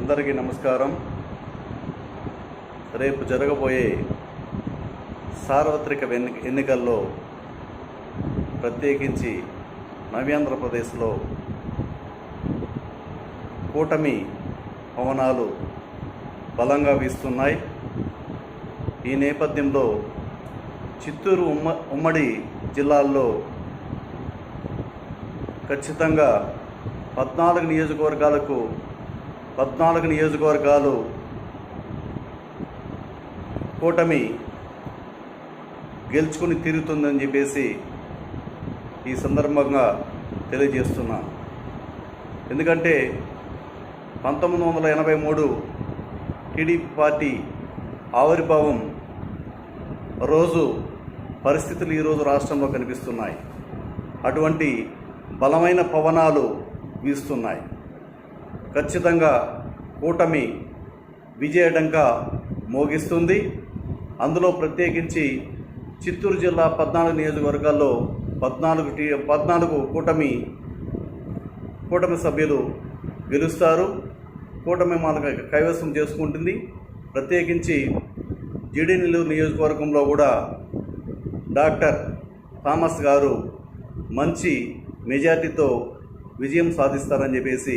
అందరికీ నమస్కారం. రేపు జరగబోయే సార్వత్రిక ఎన్ని ఎన్నికల్లో ప్రత్యేకించి నవ్యాంధ్రప్రదేశ్లో కూటమి పవనాలు బలంగా వీస్తున్నాయి. ఈ నేపథ్యంలో చిత్తూరు ఉమ్మ ఉమ్మడి జిల్లాల్లో ఖచ్చితంగా పద్నాలుగు నియోజకవర్గాలకు పద్నాలుగు నియోజకవర్గాలు కూటమి గెలుచుకుని తీరుతుందని చెప్పేసి ఈ సందర్భంగా తెలియజేస్తున్నా. ఎందుకంటే పంతొమ్మిది వందల ఎనభై మూడు టీడీపీ పార్టీ ఆవిర్భావం రోజు పరిస్థితులు ఈరోజు రాష్ట్రంలో కనిపిస్తున్నాయి. అటువంటి బలమైన పవనాలు వీస్తున్నాయి. ఖచ్చితంగా కూటమి విజయడంక మోగిస్తుంది. అందులో ప్రత్యేకించి చిత్తూరు జిల్లా పద్నాలుగు నియోజకవర్గాల్లో పద్నాలుగు టీ పద్నాలుగు కూటమి కూటమి సభ్యులు గెలుస్తారు. కూటమి మనకు కైవసం చేసుకుంటుంది. ప్రత్యేకించి జిడి నెల్లూరు నియోజకవర్గంలో కూడా డాక్టర్ థామస్ గారు మంచి మెజార్టీతో విజయం సాధిస్తారని చెప్పేసి